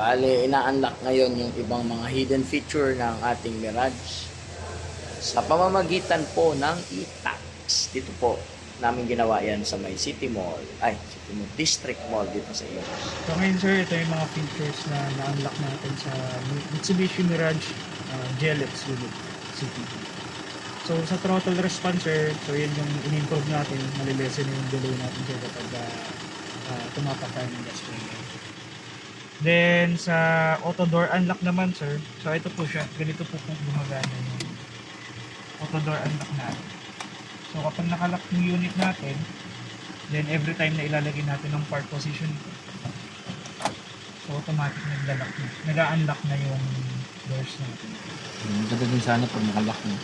Bale, ina-unlock ngayon yung ibang mga hidden feature ng ating Mirage sa pamamagitan po ng e-tax. Dito po namin ginawa yan sa may City Mall, ay, City Mall, District Mall dito sa iyo. So ngayon sir, ito yung mga features na na-unlock natin sa Mitsubishi Mirage uh, GLX unit CTP. So sa throttle response sir, so yun yung in-improve natin, malilesen yung delay natin sir kapag uh, uh, ng gas. Then sa auto door unlock naman sir, so ito po siya, ganito po kung gumagana yung auto door unlock natin. So kapag nakalock yung unit natin, then every time na ilalagay natin ng park position ito, so automatic naglalak na, nag-unlock na yung doors natin. Hmm, Ganda din sana pag nakalock mo.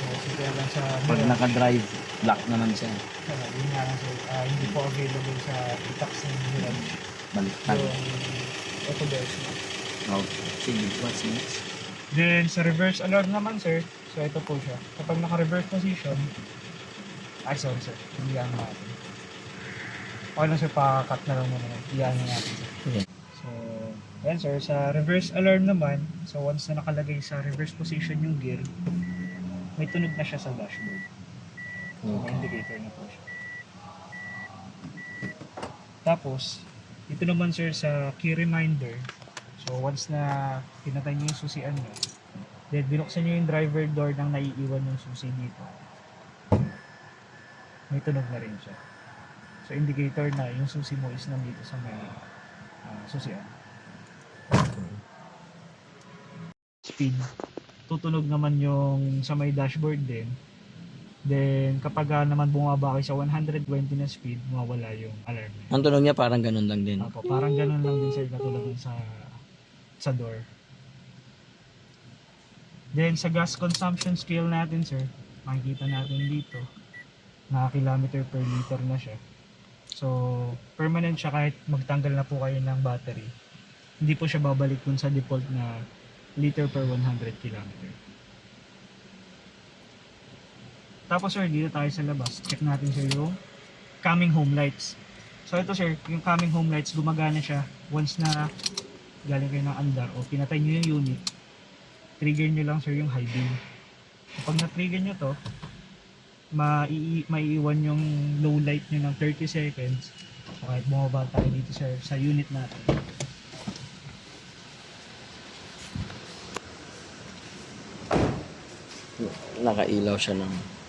So, so kaya lang sa Pag naka-drive, lock naman siya. uh, yun nga lang sir, ah, hindi po available sa tax ng Mirage Baliktad. yung doors na. Oh, sige, what's next? Then sa reverse alarm naman sir, so ito po siya. Kapag naka-reverse position, ay sorry sir, hindi yan natin. Okay lang sir, pa-cut na lang muna. Iyan na natin sir. Okay. So, yan sir, sa reverse alarm naman, so once na nakalagay sa reverse position yung gear, may tunog na siya sa dashboard. So, may indicator na po siya. Tapos, ito naman sir sa key reminder. So, once na pinatay niyo yung susian niyo, then binuksan niyo yung driver door nang naiiwan yung susi dito. May tunog na rin siya. So, indicator na yung susi mo is nandito sa may ah, susian. Speed. Tutunog naman yung sa may dashboard din. Then, kapag ah, naman bumaba kayo sa 120 na speed, mawala yung alarm. niya. Ang tunog niya parang ganun lang din. Opo, parang ganun lang din sir katulad sa sa door. Then sa gas consumption scale natin sir, makikita natin dito na kilometer per liter na siya. So, permanent siya kahit magtanggal na po kayo ng battery. Hindi po siya babalik dun sa default na liter per 100 kilometer. Tapos sir, dito tayo sa labas. Check natin sir yung coming home lights. So ito sir, yung coming home lights, gumagana siya once na galing kayo ng andar o pinatay nyo yung unit, trigger nyo lang sir yung high beam. Kapag na-trigger nyo to, mai maiiwan yung low light nyo ng 30 seconds. So kahit bumaba tayo dito sir sa unit natin. Nakailaw siya ng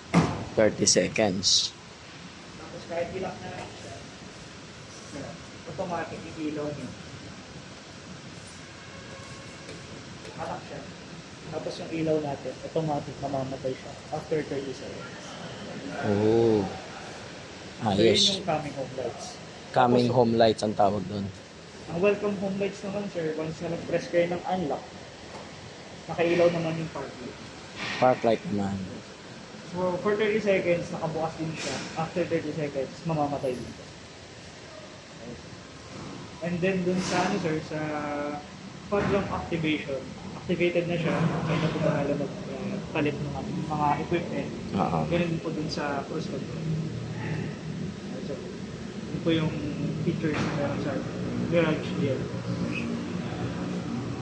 30 seconds. Tapos kahit ilak na automatic ikilaw niyo. Alak siya. Tapos yung ilaw natin, automatic mamamatay siya after 30 seconds. Oh. So yun Ayos. yung coming home lights. Coming home lights ang tawag doon. Ang welcome home lights naman sir, once na nag-press kayo ng unlock, nakailaw naman yung park light. Park light naman. So for 30 seconds, nakabukas din siya. After 30 seconds, mamamatay din siya. And then dun sa ano sir, sa lamp activation, activated na siya. Kaya na po bahala magpalit ng mga, equipment. Oo. Ganun din po dun sa cruise control. So, yun po yung features na meron sa Garage DL.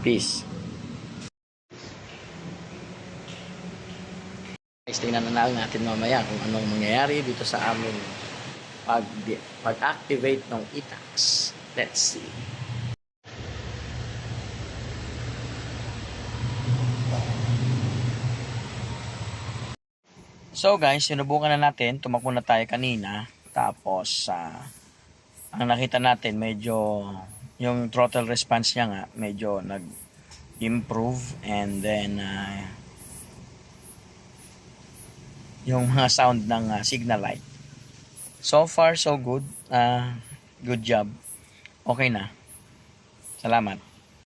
Peace. Guys, tingnan na lang natin mamaya kung anong mangyayari dito sa amin pag pag-activate ng e-tax. Let's see. So guys, sinubukan na natin. Tumakbo na tayo kanina. Tapos, ah, ang nakita natin medyo yung throttle response niya nga medyo nag-improve and then ah, yung mga sound ng ah, signal light. So far so good. Ah, good job. Okay na. Salamat.